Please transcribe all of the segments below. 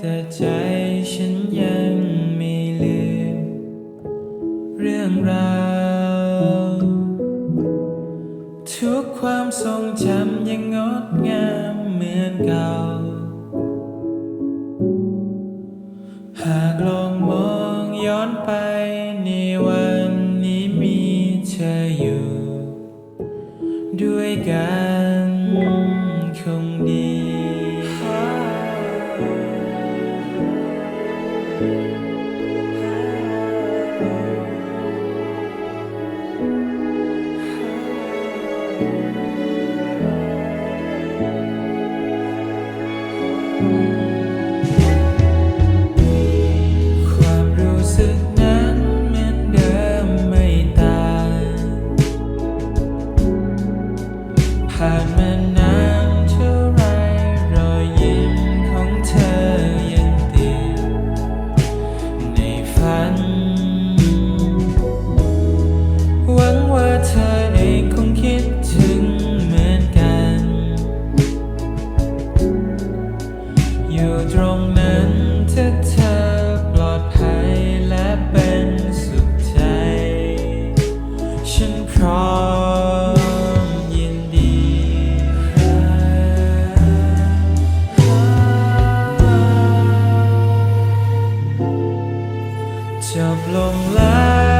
แต่ใจฉันยังไม่ลืม เรื่องราวทุกความทรงจำยังงดงามเหมือนเก่า หากลองมองย้อนไปในวันนี้มีเธออยู่ ด้วยกันคงดี จบลงแล้ว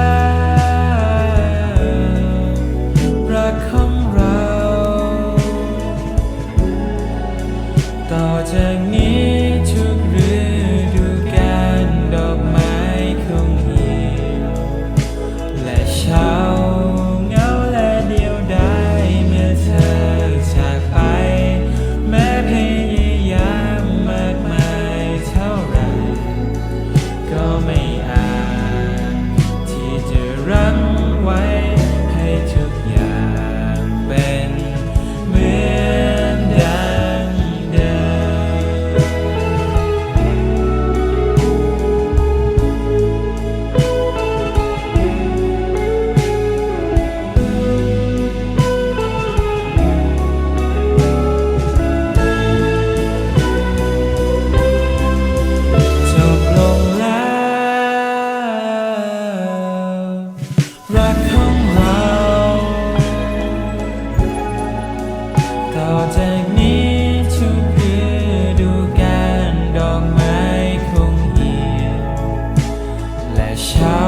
ต่อจากนี้ทุกฤดูกาลดอกไม้คงเหี่ยวและเช้